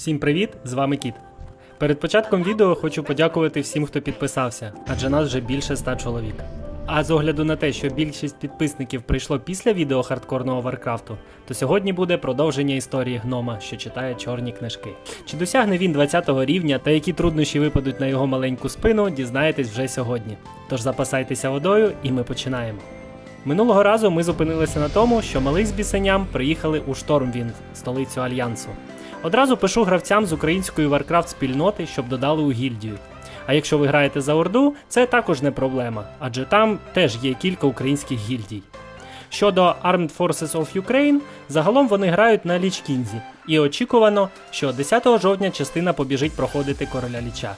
Всім привіт! З вами Кіт. Перед початком відео хочу подякувати всім, хто підписався, адже нас вже більше 100 чоловік. А з огляду на те, що більшість підписників прийшло після відео хардкорного Варкрафту, то сьогодні буде продовження історії гнома, що читає чорні книжки. Чи досягне він 20 рівня та які труднощі випадуть на його маленьку спину, дізнаєтесь вже сьогодні. Тож запасайтеся водою і ми починаємо. Минулого разу ми зупинилися на тому, що малий з бісеням приїхали у Штормвінд, столицю Альянсу. Одразу пишу гравцям з української Warcraft спільноти, щоб додали у гільдію. А якщо ви граєте за Орду, це також не проблема, адже там теж є кілька українських гільдій. Щодо Armed Forces of Ukraine, загалом вони грають на Лічкінзі, і очікувано, що 10 жовтня частина побіжить проходити короля ліча.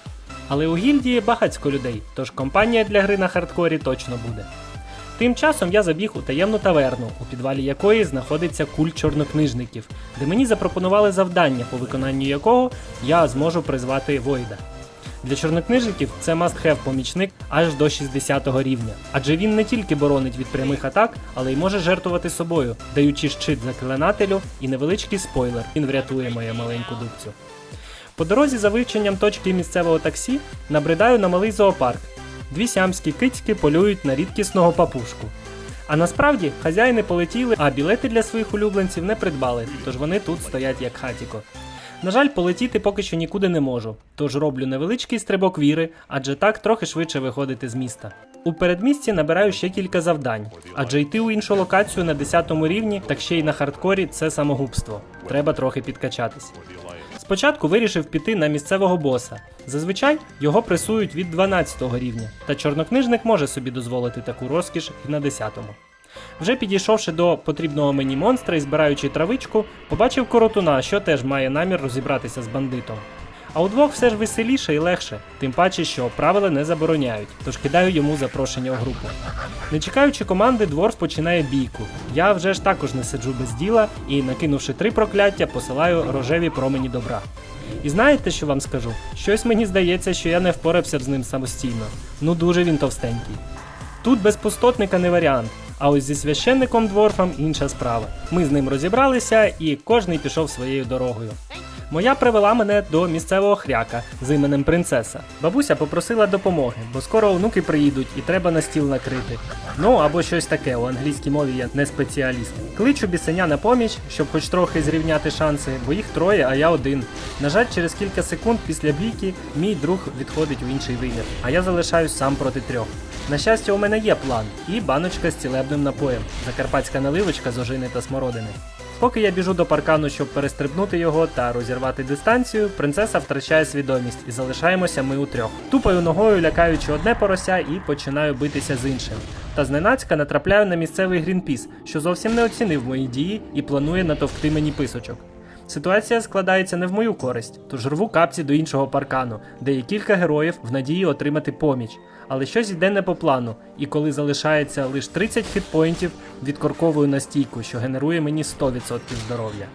Але у гільдії багатько людей, тож компанія для гри на хардкорі точно буде. Тим часом я забіг у таємну таверну, у підвалі якої знаходиться культ чорнокнижників, де мені запропонували завдання, по виконанню якого я зможу призвати Войда. Для чорнокнижників це must-have помічник аж до 60 го рівня, адже він не тільки боронить від прямих атак, але й може жертвувати собою, даючи щит заклинателю і невеличкий спойлер. Він врятує мою маленьку дубцю. По дорозі за вивченням точки місцевого таксі набридаю на малий зоопарк. Дві сямські кицьки полюють на рідкісного папушку. А насправді хазяїни полетіли, а білети для своїх улюбленців не придбали, тож вони тут стоять як хатіко. На жаль, полетіти поки що нікуди не можу, тож роблю невеличкий стрибок віри, адже так трохи швидше виходити з міста. У передмісті набираю ще кілька завдань, адже йти у іншу локацію на 10 рівні, так ще й на хардкорі це самогубство. Треба трохи підкачатись. Спочатку вирішив піти на місцевого боса. Зазвичай його пресують від 12 рівня, та чорнокнижник може собі дозволити таку розкіш і на 10-му. Вже підійшовши до потрібного мені монстра і збираючи травичку, побачив коротуна, що теж має намір розібратися з бандитом. А удвох все ж веселіше і легше, тим паче, що правила не забороняють, тож кидаю йому запрошення у групу. Не чекаючи команди, дворф починає бійку. Я вже ж також не сиджу без діла і, накинувши три прокляття, посилаю рожеві промені добра. І знаєте, що вам скажу? Щось мені здається, що я не впорався б з ним самостійно. Ну дуже він товстенький. Тут без пустотника не варіант. А ось зі священником дворфом інша справа. Ми з ним розібралися, і кожний пішов своєю дорогою. Моя привела мене до місцевого хряка з іменем принцеса. Бабуся попросила допомоги, бо скоро онуки приїдуть і треба на стіл накрити. Ну або щось таке, у англійській мові я не спеціаліст. Кличу бісеня на поміч, щоб хоч трохи зрівняти шанси, бо їх троє, а я один. На жаль, через кілька секунд після бійки мій друг відходить у інший вимір, а я залишаюсь сам проти трьох. На щастя, у мене є план і баночка з цілебним напоєм, закарпатська наливочка з ожини та смородини. Поки я біжу до паркану, щоб перестрибнути його та розірвати дистанцію, принцеса втрачає свідомість і залишаємося ми у трьох. Тупаю ногою, лякаючи одне порося, і починаю битися з іншим. Та зненацька натрапляю на місцевий грінпіс, що зовсім не оцінив мої дії і планує натовкти мені писочок. Ситуація складається не в мою користь, тож рву капці до іншого паркану, де є кілька героїв в надії отримати поміч. Але щось йде не по плану, і коли залишається лише 30 хітпоінтів, відкорковую настійку, що генерує мені 100% здоров'я.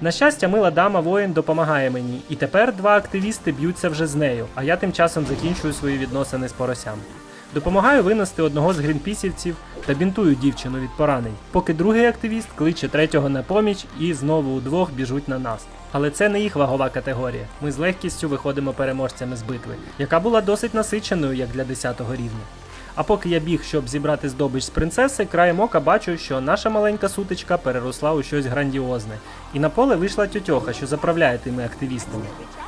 На щастя, мила дама воїн допомагає мені, і тепер два активісти б'ються вже з нею, а я тим часом закінчую свої відносини з поросям. Допомагаю винести одного з грінпісівців та бінтую дівчину від поранень, поки другий активіст кличе третього на поміч і знову удвох біжуть на нас. Але це не їх вагова категорія. Ми з легкістю виходимо переможцями з битви, яка була досить насиченою як для 10 рівня. А поки я біг, щоб зібрати здобич з принцеси, краєм ока бачу, що наша маленька сутичка переросла у щось грандіозне. І на поле вийшла тьотьоха, що заправляє тими активістами.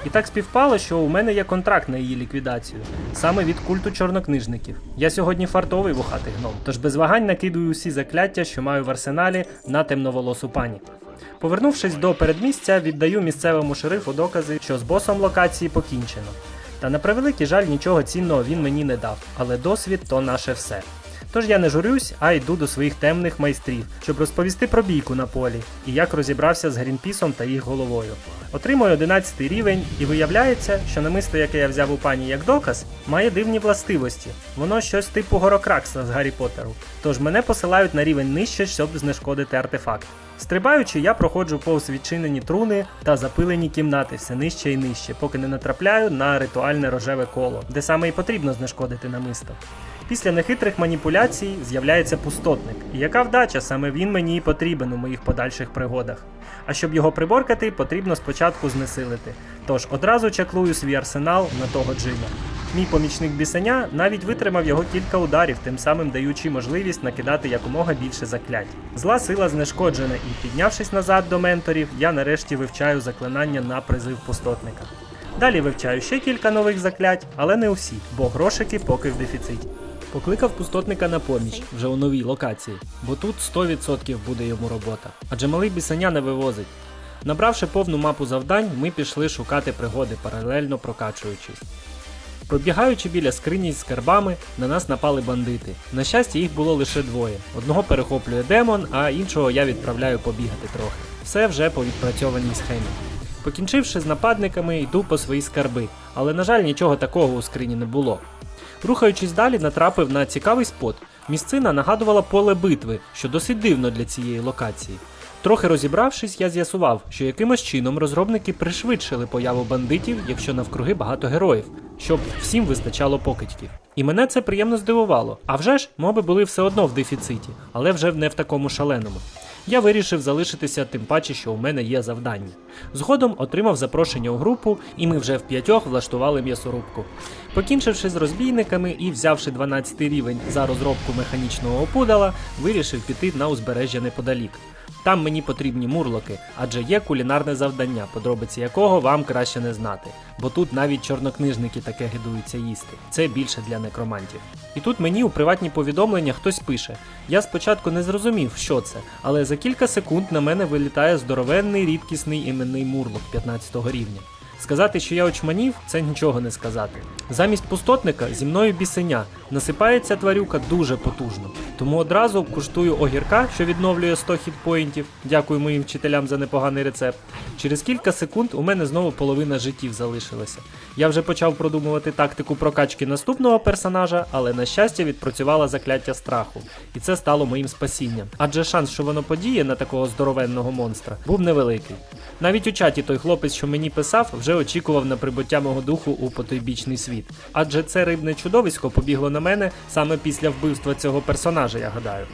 І так співпало, що у мене є контракт на її ліквідацію, саме від культу чорнокнижників. Я сьогодні фартовий вухатий гном, тож без вагань накидую усі закляття, що маю в арсеналі, на темноволосу пані. Повернувшись до передмістя, віддаю місцевому шерифу докази, що з босом локації покінчено. Та на превеликий жаль, нічого цінного він мені не дав, але досвід то наше все. Тож я не журюсь, а йду до своїх темних майстрів, щоб розповісти про бійку на полі і як розібрався з Грінпісом та їх головою. Отримую 11 рівень, і виявляється, що намисто, яке я взяв у пані як доказ, має дивні властивості. Воно щось типу Горокракса з Гаррі Поттеру. Тож мене посилають на рівень нижче, щоб знешкодити артефакт. Стрибаючи, я проходжу повз відчинені труни та запилені кімнати все нижче і нижче, поки не натрапляю на ритуальне рожеве коло, де саме і потрібно знешкодити намисто. Після нехитрих маніпуляцій з'являється пустотник, і яка вдача саме він мені і потрібен у моїх подальших пригодах. А щоб його приборкати, потрібно спочатку знесилити. Тож одразу чаклую свій арсенал на того джина. Мій помічник бісеня навіть витримав його кілька ударів, тим самим даючи можливість накидати якомога більше заклять. Зла сила знешкоджена, і піднявшись назад до менторів, я нарешті вивчаю заклинання на призив пустотника. Далі вивчаю ще кілька нових заклять, але не усі, бо грошики поки в дефіциті. Покликав пустотника на поміч вже у новій локації, бо тут 100% буде йому робота, адже малий бісеня не вивозить. Набравши повну мапу завдань, ми пішли шукати пригоди, паралельно прокачуючись. Пробігаючи біля скрині з скарбами, на нас напали бандити. На щастя, їх було лише двоє. Одного перехоплює демон, а іншого я відправляю побігати трохи. Все вже по відпрацьованій схемі. Покінчивши з нападниками, йду по свої скарби, але, на жаль, нічого такого у скрині не було. Рухаючись далі, натрапив на цікавий спот. Місцина нагадувала поле битви, що досить дивно для цієї локації. Трохи розібравшись, я з'ясував, що якимось чином розробники пришвидшили появу бандитів, якщо навкруги багато героїв, щоб всім вистачало покидьків. І мене це приємно здивувало. А вже ж, моби були все одно в дефіциті, але вже не в такому шаленому. Я вирішив залишитися, тим паче, що у мене є завдання. Згодом отримав запрошення у групу, і ми вже в п'ятьох влаштували м'ясорубку. Покінчивши з розбійниками і взявши 12 рівень за розробку механічного опудала, вирішив піти на узбережжя неподалік. Там мені потрібні мурлоки, адже є кулінарне завдання, подробиці якого вам краще не знати, бо тут навіть чорнокнижники таке гидуються їсти. Це більше для некромантів. І тут мені у приватні повідомлення хтось пише: я спочатку не зрозумів, що це, але за кілька секунд на мене вилітає здоровенний рідкісний іменний мурлок 15 рівня. Сказати, що я очманів, це нічого не сказати. Замість пустотника зі мною бісеня. Насипається тварюка дуже потужно. Тому одразу куштую огірка, що відновлює 100 хітпоінтів. Дякую моїм вчителям за непоганий рецепт. Через кілька секунд у мене знову половина життів залишилася. Я вже почав продумувати тактику прокачки наступного персонажа, але на щастя відпрацювала закляття страху, і це стало моїм спасінням. Адже шанс, що воно подіє на такого здоровенного монстра, був невеликий. Навіть у чаті той хлопець, що мені писав, вже очікував на прибуття мого духу у потойбічний світ. Адже це рибне чудовисько побігло на мене саме після вбивства цього персонажа, я гадаю.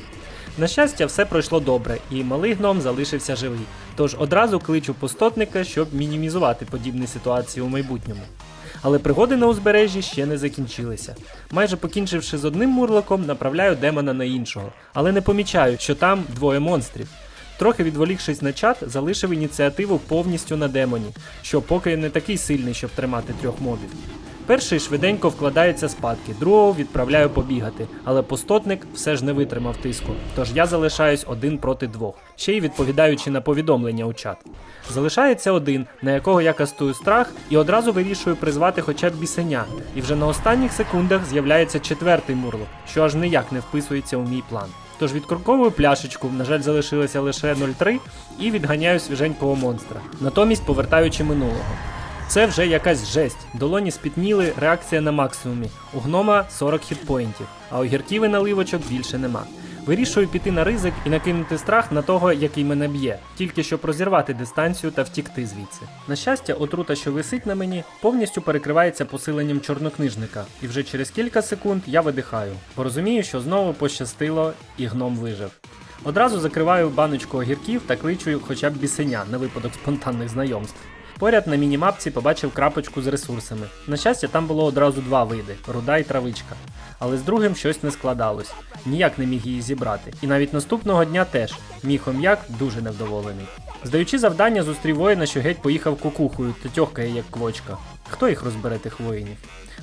На щастя, все пройшло добре, і малий гном залишився живий. Тож одразу кличу пустотника, щоб мінімізувати подібні ситуації у майбутньому. Але пригоди на узбережжі ще не закінчилися. Майже покінчивши з одним мурлоком, направляю демона на іншого, але не помічаю, що там двоє монстрів. Трохи відволікшись на чат, залишив ініціативу повністю на демоні, що поки не такий сильний, щоб тримати трьох мобів. Перший швиденько вкладається спадки, другого відправляю побігати, але пустотник все ж не витримав тиску, тож я залишаюсь один проти двох, ще й відповідаючи на повідомлення у чат. Залишається один, на якого я кастую страх, і одразу вирішую призвати хоча б бісеня. І вже на останніх секундах з'являється четвертий мурлок, що аж ніяк не вписується у мій план. Тож відкорковую пляшечку, на жаль, залишилося лише 0,3, і відганяю свіженького монстра, натомість повертаючи минулого. Це вже якась жесть. Долоні спітніли, реакція на максимумі. У гнома 40 хітпоінтів, а огірків і наливочок більше нема. Вирішую піти на ризик і накинути страх на того, який мене б'є, тільки щоб розірвати дистанцію та втікти звідси. На щастя, отрута, що висить на мені, повністю перекривається посиленням чорнокнижника, і вже через кілька секунд я видихаю, бо розумію, що знову пощастило і гном вижив. Одразу закриваю баночку огірків та кличу хоча б бісеня на випадок спонтанних знайомств. Поряд на мінімапці побачив крапочку з ресурсами. На щастя, там було одразу два види руда і травичка. Але з другим щось не складалось, ніяк не міг її зібрати. І навіть наступного дня теж мій хом'як дуже невдоволений. Здаючи завдання, зустрів воїна, що геть поїхав кукухою та тьохкає як квочка. Хто їх розбере тих воїнів?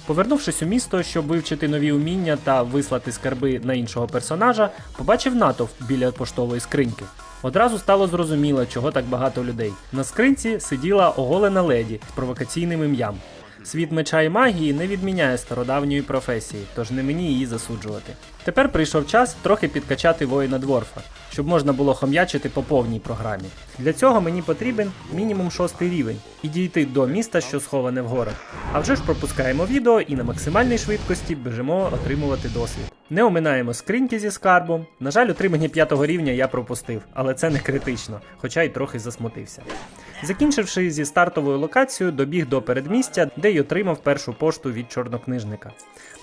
Повернувшись у місто, щоб вивчити нові уміння та вислати скарби на іншого персонажа, побачив натовп біля поштової скриньки. Одразу стало зрозуміло, чого так багато людей. На скринці сиділа оголена леді з провокаційним ім'ям. Світ меча і магії не відміняє стародавньої професії, тож не мені її засуджувати. Тепер прийшов час трохи підкачати воїна дворфа, щоб можна було хом'ячити по повній програмі. Для цього мені потрібен мінімум шостий рівень і дійти до міста, що сховане в горах. А вже ж пропускаємо відео і на максимальній швидкості біжимо отримувати досвід. Не оминаємо скриньки зі скарбом. На жаль, отримання п'ятого рівня я пропустив, але це не критично, хоча й трохи засмутився. Закінчивши зі стартовою локацією, добіг до передмістя, де й отримав першу пошту від чорнокнижника.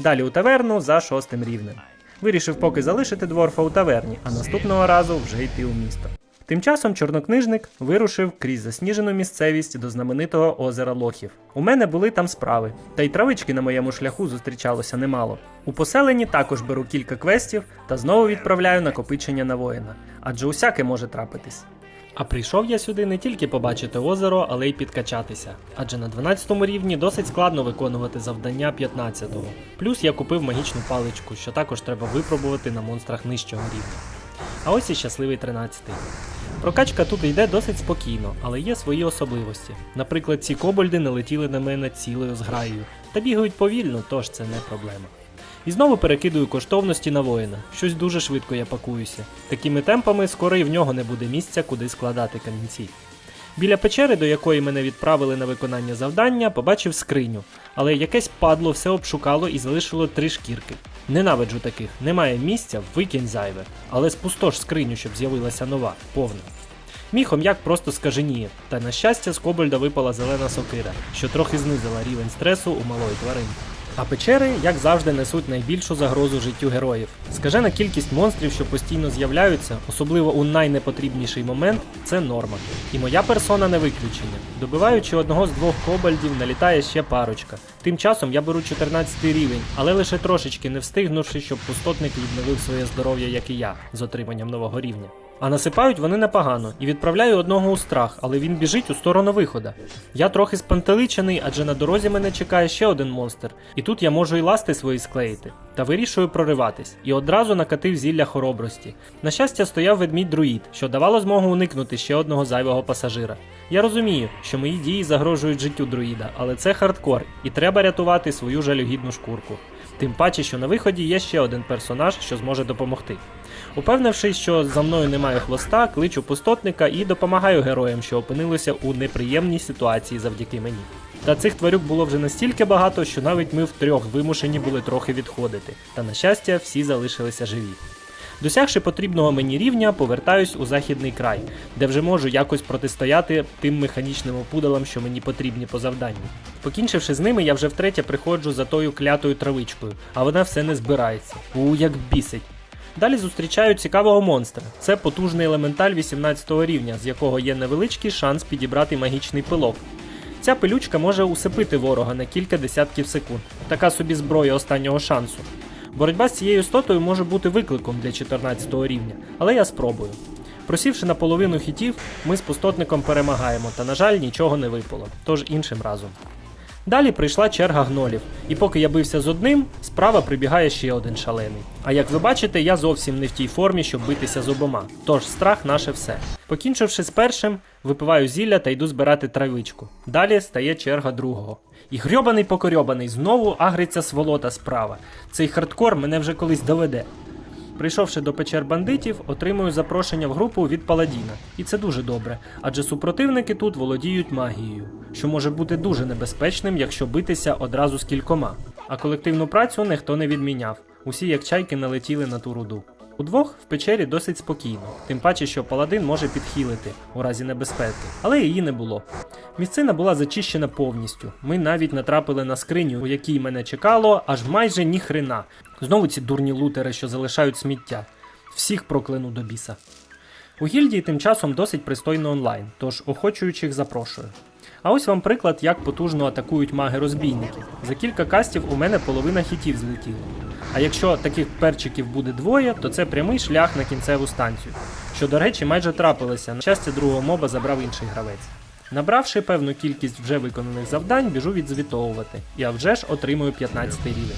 Далі у таверну за шостим рівнем. Вирішив поки залишити дворфа у таверні, а наступного разу вже йти у місто. Тим часом чорнокнижник вирушив крізь засніжену місцевість до знаменитого озера Лохів. У мене були там справи, та й травички на моєму шляху зустрічалося немало. У поселенні також беру кілька квестів та знову відправляю накопичення на воїна, адже усяке може трапитись. А прийшов я сюди не тільки побачити озеро, але й підкачатися. Адже на 12 рівні досить складно виконувати завдання 15-го. Плюс я купив магічну паличку, що також треба випробувати на монстрах нижчого рівня. А ось і щасливий 13-й. Прокачка тут йде досить спокійно, але є свої особливості. Наприклад, ці кобальди не летіли на мене цілою зграєю, та бігають повільно, тож це не проблема. І знову перекидую коштовності на воїна. Щось дуже швидко я пакуюся. Такими темпами скоро і в нього не буде місця, куди складати камінці. Біля печери, до якої мене відправили на виконання завдання, побачив скриню, але якесь падло все обшукало і залишило три шкірки. Ненавиджу таких, немає місця, викинь зайве, але спустош скриню, щоб з'явилася нова, повна. Мій хом'як просто скаженіє, та на щастя з кобальда випала зелена сокира, що трохи знизила рівень стресу у малої тваринки. А печери, як завжди, несуть найбільшу загрозу життю героїв. Скажена кількість монстрів, що постійно з'являються, особливо у найнепотрібніший момент, це норма. І моя персона не виключення. Добиваючи одного з двох кобальдів, налітає ще парочка. Тим часом я беру 14 рівень, але лише трошечки не встигнувши, щоб пустотник відновив своє здоров'я, як і я, з отриманням нового рівня. А насипають вони непогано і відправляю одного у страх, але він біжить у сторону вихода. Я трохи спантеличений, адже на дорозі мене чекає ще один монстр, і тут я можу і ласти свої склеїти. Та вирішую прориватись, і одразу накатив зілля хоробрості. На щастя, стояв ведмідь друїд, що давало змогу уникнути ще одного зайвого пасажира. Я розумію, що мої дії загрожують життю друїда, але це хардкор, і треба рятувати свою жалюгідну шкурку. Тим паче, що на виході є ще один персонаж, що зможе допомогти. Упевнившись, що за мною немає хвоста, кличу пустотника і допомагаю героям, що опинилися у неприємній ситуації завдяки мені. Та цих тварюк було вже настільки багато, що навіть ми втрьох вимушені були трохи відходити. Та на щастя, всі залишилися живі. Досягши потрібного мені рівня, повертаюсь у західний край, де вже можу якось протистояти тим механічним опудалам, що мені потрібні по завданню. Покінчивши з ними, я вже втретє приходжу за тою клятою травичкою, а вона все не збирається. У як бісить. Далі зустрічаю цікавого монстра. Це потужний елементаль 18 рівня, з якого є невеличкий шанс підібрати магічний пилок. Ця пилючка може усипити ворога на кілька десятків секунд. Така собі зброя останнього шансу. Боротьба з цією істотою може бути викликом для 14 рівня, але я спробую. Просівши на половину хітів, ми з пустотником перемагаємо, та, на жаль, нічого не випало, тож іншим разом. Далі прийшла черга гнолів, і поки я бився з одним, справа прибігає ще один шалений. А як ви бачите, я зовсім не в тій формі, щоб битися з обома. Тож страх наше все. Покінчивши з першим, випиваю зілля та йду збирати травичку. Далі стає черга другого. І грьобаний покорьобаний знову агриться сволота справа. Цей хардкор мене вже колись доведе. Прийшовши до печер бандитів, отримую запрошення в групу від Паладіна. І це дуже добре, адже супротивники тут володіють магією, що може бути дуже небезпечним, якщо битися одразу з кількома. А колективну працю ніхто не відміняв. Усі як чайки налетіли на ту руду. Удвох в печері досить спокійно, тим паче, що паладин може підхилити у разі небезпеки, але її не було. Місцина була зачищена повністю. Ми навіть натрапили на скриню, у якій мене чекало аж майже ні хрена. Знову ці дурні лутери, що залишають сміття. Всіх прокляну до біса. У гільдії тим часом досить пристойно онлайн, тож охочуючих запрошую. А ось вам приклад, як потужно атакують маги-розбійники. За кілька кастів у мене половина хітів злетіло. А якщо таких перчиків буде двоє, то це прямий шлях на кінцеву станцію. Що, до речі, майже трапилося. На щастя, другого моба забрав інший гравець. Набравши певну кількість вже виконаних завдань, біжу відзвітовувати, Я вже ж отримую 15 рівень.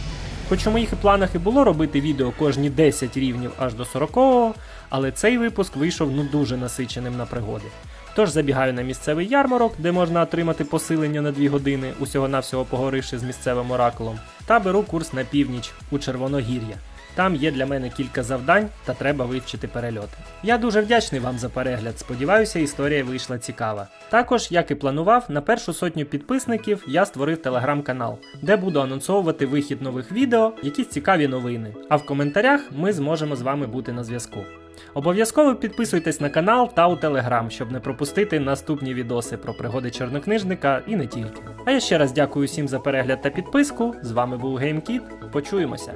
Хоч у моїх планах і було робити відео кожні 10 рівнів аж до 40-го, але цей випуск вийшов ну дуже насиченим на пригоди. Тож забігаю на місцевий ярмарок, де можна отримати посилення на 2 години, усього-навсього поговоривши з місцевим оракулом, та беру курс на північ у Червоногір'я. Там є для мене кілька завдань та треба вивчити перельоти. Я дуже вдячний вам за перегляд. Сподіваюся, історія вийшла цікава. Також, як і планував, на першу сотню підписників я створив телеграм-канал, де буду анонсовувати вихід нових відео, якісь цікаві новини. А в коментарях ми зможемо з вами бути на зв'язку. Обов'язково підписуйтесь на канал та у телеграм, щоб не пропустити наступні відоси про пригоди чорнокнижника і не тільки. А я ще раз дякую всім за перегляд та підписку. З вами був GameKid. Почуємося.